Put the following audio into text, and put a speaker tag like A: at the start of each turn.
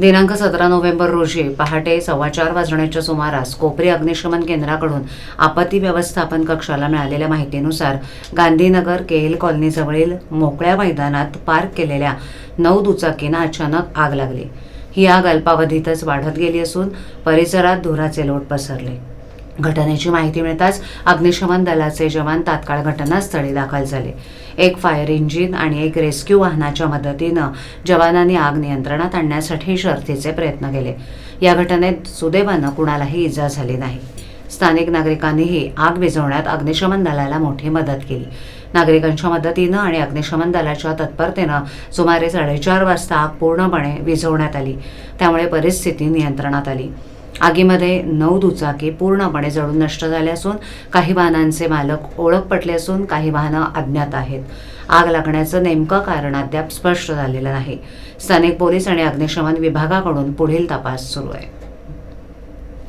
A: दिनांक सतरा नोव्हेंबर रोजी पहाटे सव्वा चार वाजण्याच्या सुमारास कोपरी अग्निशमन केंद्राकडून आपत्ती व्यवस्थापन कक्षाला मिळालेल्या माहितीनुसार गांधीनगर केएल कॉलनीजवळील मोकळ्या मैदानात पार्क केलेल्या नऊ दुचाकींना अचानक आग लागली. ही आग अल्पावधीतच वाढत गेली असून परिसरात धुराचे लोट पसरले. घटनेची माहिती मिळताच अग्निशमन दलाचे जवान तात्काळ घटनास्थळी दाखल झाले. एक फायर इंजिन आणि एक रेस्क्यू वाहनाच्या मदतीनं जवानांनी आग नियंत्रणात आणण्यासाठी शर्थीचे प्रयत्न केले. या घटनेत सुदैवानं कुणालाही इजा झाली नाही. स्थानिक नागरिकांनीही आग विझवण्यात अग्निशमन दलाला मोठी मदत केली. नागरिकांच्या मदतीनं आणि अग्निशमन दलाच्या तत्परतेनं सुमारे साडेचार वाजता आग पूर्णपणे विझवण्यात आली. त्यामुळे परिस्थिती नियंत्रणात आली. आगीमध्ये नऊ दुचाकी पूर्णपणे जळून नष्ट झाल्या असून काही वाहनांचे मालक ओळख पटले असून काही वाहनं अज्ञात आहेत. आग लागण्याचं नेमकं कारण अद्याप स्पष्ट झालेलं नाही. स्थानिक पोलीस आणि अग्निशमन विभागाकडून पुढील तपास सुरू आहे.